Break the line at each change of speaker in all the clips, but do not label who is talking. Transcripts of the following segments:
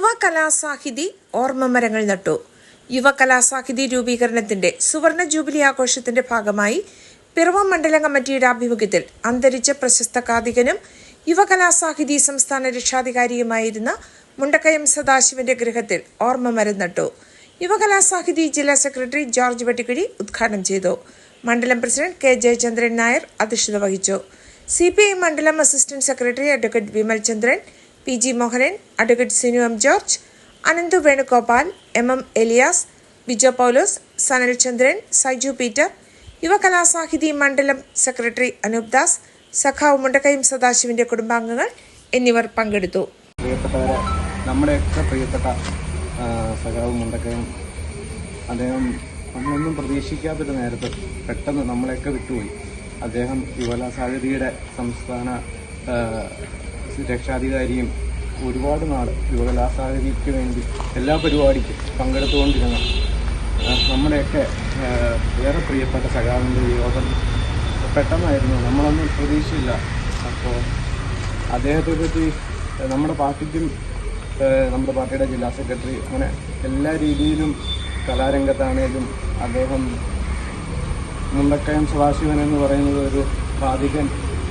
യുവ കലാസാഹിതി ഓർമ്മമരങ്ങൾ നട്ടു. യുവകലാസാഹിതി രൂപീകരണത്തിന്റെ സുവർണ ജൂബിലി ആഘോഷത്തിന്റെ ഭാഗമായി പിറവം മണ്ഡലം കമ്മിറ്റിയുടെ ആഭിമുഖ്യത്തിൽ അന്തരിച്ച പ്രശസ്ത കാതികനും യുവകലാസാഹിതി സംസ്ഥാന രക്ഷാധികാരിയുമായിരുന്ന മുണ്ടക്കയം സദാശിവന്റെ ഗൃഹത്തിൽ ഓർമ്മമരം നട്ടു. യുവകലാസാഹിതി ജില്ലാ സെക്രട്ടറി ജോർജ് വെട്ടിക്കിഴി ഉദ്ഘാടനം ചെയ്തു. മണ്ഡലം പ്രസിഡന്റ് കെ ജയചന്ദ്രൻ നായർ അധ്യക്ഷത വഹിച്ചു. സി പി ഐ മണ്ഡലം assistant secretary advocate Vimal Chandran P G Mohanan advocate Sinu M George Ananthu Venugopal M M Elias Bijo Paulose Sanal Chandran Saiju Peter Yuvakalasahithi മണ്ഡലം secretary Anoop Das സഖാവ് മുണ്ടക്കയം സദാശിവന്റെ കുടുംബാംഗങ്ങൾ എന്നിവർ പങ്കെടുത്തു.
പ്രിയപ്പെട്ട സഖാവ് അദ്ദേഹം നമ്മളൊന്നും പ്രതീക്ഷിക്കാത്തൊരു നേരത്ത് പെട്ടെന്ന് നമ്മളെയൊക്കെ വിട്ടുപോയി. അദ്ദേഹം യുവകലാസാഹിതിയുടെ സംസ്ഥാന രക്ഷാധികാരിയും ഒരുപാട് നാൾ യുവകലാസാഹിതിക്ക് വേണ്ടി എല്ലാ പരിപാടിക്കും പങ്കെടുത്തുകൊണ്ടിരുന്ന നമ്മുടെയൊക്കെ ഏറെ പ്രിയപ്പെട്ട സഖാവിന്റെ യോഗം പെട്ടെന്നായിരുന്നു. നമ്മളൊന്നും പ്രതീക്ഷയില്ല അപ്പോൾ അദ്ദേഹത്തെ പറ്റി നമ്മുടെ പാർട്ടിക്കും നമ്മുടെ പാർട്ടിയുടെ ജില്ലാ സെക്രട്ടറി അങ്ങനെ എല്ലാ രീതിയിലും കലാരംഗത്താണേലും അദ്ദേഹം മുണ്ടക്കയം സദാശിവൻ എന്ന് പറയുന്നത് ഒരു പാതികൻ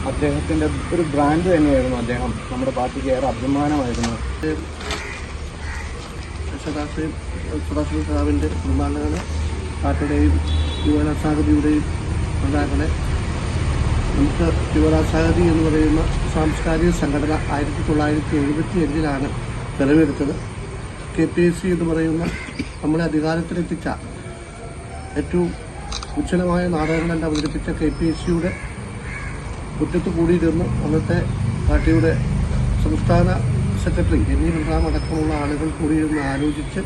അദ്ദേഹത്തിന്റെ ഒരു ബ്രാൻഡ് തന്നെയായിരുന്നു അദ്ദേഹം. നമ്മുടെ പാർട്ടിക്ക് ഏറെ അഭിമാനമായിരുന്നു.
സദാശിവ സദാശിവ സാറിന്റെ കുടുംബാംഗങ്ങൾ പാർട്ടിയുടെയും യുവരാസാഗതിയുടെയും നേതാക്കളെ നമുക്ക് യുവരാസാഗതി എന്ന് പറയുന്ന സാംസ്കാരിക സംഘടന ആയിരത്തി തൊള്ളായിരത്തി എഴുപത്തി അഞ്ചിലാണ് നിലവിലെടുത്തത് കെ പി എസ് സി എന്ന് പറയുന്ന നമ്മളെ അധികാരത്തിലെത്തിച്ച ഏറ്റവും ഉജ്ജ്വലമായ നാടകങ്ങളെല്ലാം അവതരിപ്പിച്ച കെ പി എസ് സിയുടെ മുറ്റത്ത് കൂടിയിരുന്ന്. അന്നത്തെ പാർട്ടിയുടെ സംസ്ഥാന സെക്രട്ടറി എൻ ഇ ബലറാം അടക്കമുള്ള ആളുകൾ കൂടിയിരുന്ന് ആലോചിച്ച്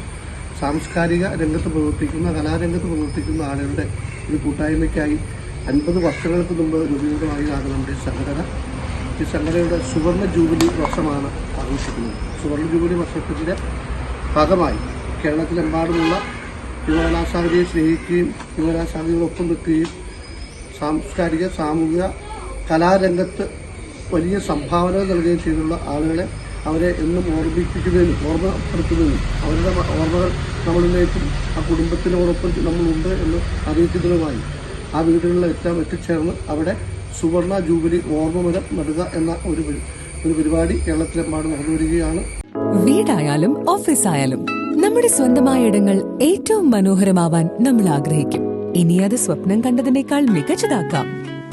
സാംസ്കാരിക രംഗത്ത് പ്രവർത്തിക്കുന്ന കലാരംഗത്ത് പ്രവർത്തിക്കുന്ന ആളുകളുടെ ഒരു കൂട്ടായ്മയ്ക്കായി അൻപത് വർഷങ്ങൾക്ക് മുമ്പ് രൂപീകൃതമായതാണ് നമ്മുടെ സംഘടന. ഈ സംഘടനയുടെ സുവർണ ജൂബിലി വർഷമാണ് ആഘോഷിക്കുന്നത്. സുവർണ ജൂബിലി വർഷത്തിന്റെ ഭാഗമായി കേരളത്തിലെമ്പാടുമുള്ള യുവകലാസാഹിതിയെ സ്നേഹിക്കുകയും യുവകലാസാഹിതികളൊപ്പം നിൽക്കുകയും സാംസ്കാരിക സാമൂഹിക കലാരംഗത്ത് വലിയ സംഭാവനകൾ നൽകുകയും ചെയ്തിട്ടുള്ള ആളുകളെ അവരെ എന്നും ഓർമ്മിപ്പിക്കുന്നതിനും ഓർമ്മപ്പെടുത്തുന്നതിനും അവരുടെ ഓർമ്മകൾ നമ്മളിലേക്കും ആ കുടുംബത്തിനോടൊപ്പം നമ്മളുണ്ട് എന്ന് അറിയിക്കുന്നതുമായി ആ വീടുകളിലെല്ലാം എത്തിച്ചേർന്ന് അവിടെ സുവർണ ജൂബിലി ഓർമ്മമരം നടുക എന്ന ഒരു ഒരു പരിപാടി കേരളത്തിലെമ്പാട് നടന്നു വരികയാണ്.
വീടായാലും ഓഫീസായാലും നമ്മുടെ സ്വന്തമായ ഇടങ്ങൾ ഏറ്റവും മനോഹരമാവാൻ നമ്മൾ ആഗ്രഹിക്കും. ഇനി അത് സ്വപ്നം കണ്ടതിനേക്കാൾ മികച്ചതാക്കാം.